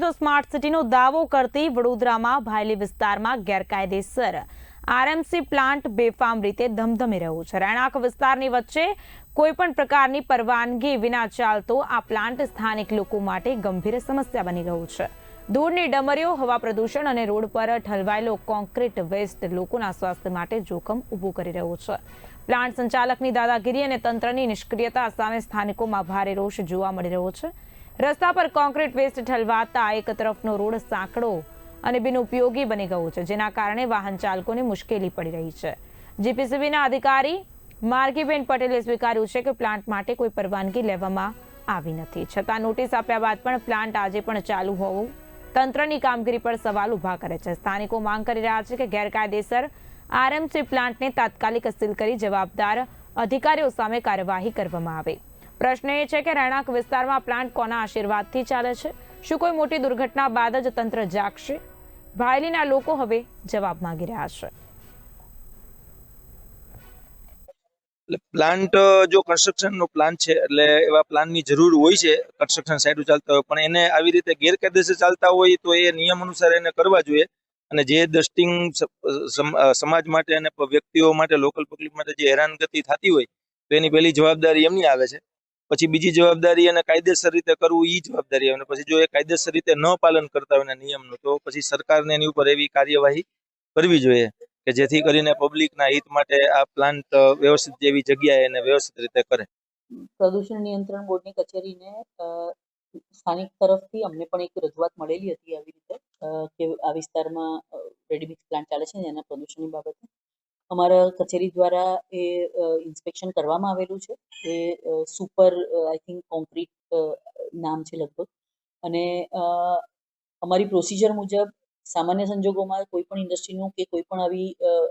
તો સ્માર્ટ સિટીનો દાવો કરતી વડોદરામાં ભાયલી વિસ્તારમાં ગેરકાયદેસર આરએમસી પ્લાન્ટ બેફામ રીતે ધમધમી રહ્યું છે. રહેણાંક વિસ્તારની વચ્ચે કોઈપણ પ્રકારની પરવાનગી વિના ચાલતો આ પ્લાન્ટ સ્થાનિક લોકો માટે ગંભીર સમસ્યા બની ગયું છે. ધૂળની ડમરીઓ, હવા પ્રદૂષણ અને રોડ પર ઠલવાયેલો કોન્ક્રીટ વેસ્ટ લોકોના સ્વાસ્થ્ય માટે જોખમ ઊભું કરી રહ્યું છે. પ્લાન્ટ સંચાલકની દાદાગીરી અને તંત્રની નિષ્ક્રિયતા સામે સ્થાનિકોમાં ભારે રોષ જોવા મળી રહ્યો છે. રસ્તા પર કોન્ક્રીટ વેસ્ટ ઠલવાતા એક તરફનો રોડ સાંકડો અને બિનઉપયોગી બની ગયો છે, જેના કારણે વાહન ચાલકોને મુશ્કેલી પડી રહી છે. જીપીસીબીના અધિકારી માર્ગીબેન પટેલે સ્વીકાર્યું છે કે પ્લાન્ટ માટે કોઈ પરવાનગી લેવામાં આવી નથી. છતાં નોટિસ આપ્યા બાદ પણ પ્લાન્ટ આજે પણ ચાલુ હોવું તંત્રની કામગીરી પર સવાલ ઊભા કરે છે. સ્થાનિકો માંગ કરી રહ્યા છે કે ગેરકાયદેસર આરએમસી પ્લાન્ટને તાત્કાલિક સીલ કરી જવાબદાર અધિકારીઓ સામે કાર્યવાહી કરવામાં આવે. પ્રશ્ન એ છે કે રહેણાંક વિસ્તારમાં પ્લાન્ટ કોના આશીર્વાદથી ચાલે છે? શું કોઈ મોટી દુર્ઘટના બાદ જ તંત્ર જાગશે? ભાયલીના લોકો હવે જવાબ માંગી રહ્યા છે. પ્લાન્ટ જો કન્સ્ટ્રક્શન નો પ્લાન છે, એટલે એવા પ્લાનની જરૂર હોય છે, કન્સ્ટ્રક્શન સાઇટો ચાલતા હોય, પણ એને આવી રીતે ગેરકાયદેસર ચાલતા હોય તો એ નિયમ અનુસાર એને કરવા જોઈએ. અને જે દસ્ટિંગ સમાજ માટે અને વ્યક્તિઓ માટે, લોકલ પબ્લિક માટે જે હેરાનગતિ થતી હોય, તો એની પહેલી જવાબદારી એમની આવે છે. પછી બીજી જવાબદારી એને કાયદેસર રીતે કરવું એ જવાબદારી અને પછી જો એ કાયદેસર રીતે ન પાલન કરતા હોય નિયમનું તો પછી સરકારને એની ઉપર એવી કાર્યવાહી કરવી જોઈએ કે જેથી કરીને પબ્લિકના હિત માટે આ પ્લાન્ટ વ્યવસ્થિત જેવી જગ્યાએ એને વ્યવસ્થિત રીતે કરે. પ્રદૂષણ નિયંત્રણ બોર્ડની કચેરીને સ્થાનિક તરફથી અમને પણ એક રજૂઆત મળેલી હતી આવી રીતે કે આ વિસ્તારમાં રેડીમિક્સ પ્લાન્ટ ચાલે છે એના પ્રદૂષણની બાબતે. અમારા કચેરી દ્વારા એ ઇન્સ્પેક્શન કરવામાં આવેલું છે. એ સુપર આઈ થિંક કોન્ક્રીટ નામ છે લગભગ. અને અમારી પ્રોસિજર મુજબ સામાન્ય સંજોગોમાં કોઈ પણ ઇન્ડસ્ટ્રીનું કે કોઈ પણ આવી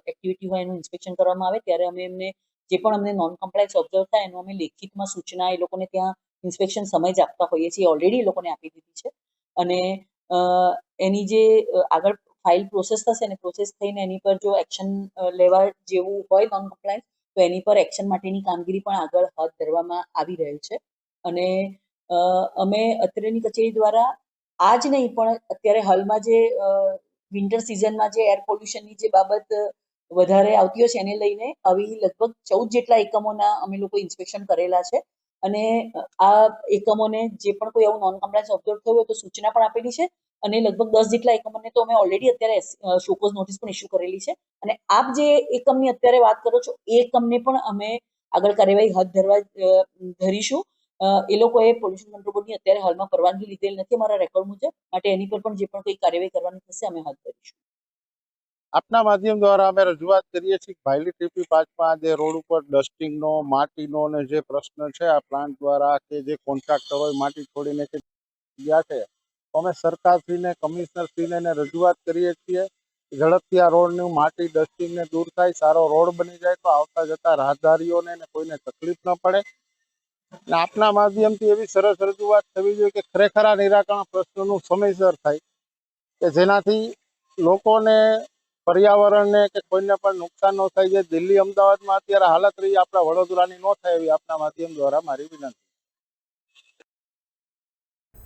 એક્ટિવિટી હોય એનું ઇન્સ્પેક્શન કરવામાં આવે, ત્યારે અમે એમને જે પણ અમને નોન કમ્પ્લાયન્સ ઓબ્ઝર્વ થાય એનું અમે લેખિતમાં સૂચના એ લોકોને ત્યાં ઇન્સ્પેક્શન સમય જ આપતા હોઈએ છીએ. ઓલરેડી એ લોકોને આપી દીધી છે. અને એની જે આગળ ફાઇલ પ્રોસેસ થશે ને પ્રોસેસ થઈને એની પર જો એક્શન લેવા જેવું હોય નોન કમ્પ્લાયન્સ તો એની પર એક્શન માટેની કામગીરી પણ આગળ હાથ ધરવામાં આવી રહેલ છે. અને અમે અત્રેની કચેરી દ્વારા આ જ નહીં, પણ અત્યારે હાલમાં જે વિન્ટર સિઝનમાં જે એર પોલ્યુશનની જે બાબત વધારે આવતી હોય છે, એને લઈને આવી લગભગ ચૌદ જેટલા એકમોના અમે લોકો ઇન્સ્પેક્શન કરેલા છે. અને આ એકમોને જે પણ કોઈ એવું નોન કમ્પ્લાયન્સ ઓબ્ઝર્વ થયું હોય તો સૂચના પણ આપેલી છે. અને લગભગ દસ જેટલા એકમોને તો અમે ઓલરેડી અત્યારે શોકોઝ નોટિસ પણ ઇસ્યુ કરેલી છે. અને આપ જે એકમની અત્યારે વાત કરો છો, એ એકમને પણ અમે આગળ કાર્યવાહી હાથ ધરવા ધરીશું. એ લોકોએ પોલ્યુશન કંટ્રોલ બોર્ડની અત્યારે હાલમાં પરવાનગી લીધેલ નથી અમારા રેકોર્ડ મુજબ, માટે એની પર પણ જે પણ કોઈ કાર્યવાહી કરવાની થશે, અમે હાથ ધરીશું. આપના માધ્યમ દ્વારા અમે રજૂઆત કરીએ છીએ ભાયલી ટીપી પાંચમાં જે રોડ ઉપર ડસ્ટિંગનો, માટીનો ને જે પ્રશ્ન છે, આ પ્લાન્ટ દ્વારા કે જે કોન્ટ્રાક્ટર હોય, માટી છોડીને કે છે અમે સરકારશ્રીને, કમિશનરશ્રીને એને રજૂઆત કરીએ છીએ. ઝડપથી આ રોડનું માટી, ડસ્ટિંગને દૂર થાય, સારો રોડ બની જાય તો આવતા જતા રાહદારીઓને કોઈને તકલીફ ન પડે. આપના માધ્યમથી એવી સરસ રજૂઆત થવી જોઈએ કે ખરેખર આ નિરાકરણ પ્રશ્નનું સમયસર થાય. કે જેનાથી લોકોને, પર્યાવરણને કે કોઈને પણ નુકસાન ન થાય. જે દિલ્હી અમદાવાદમાં અત્યારે હાલત રહી, આપણા વડોદરાની ન થાય એવી આપના માધ્યમ દ્વારા મારી વિનંતી.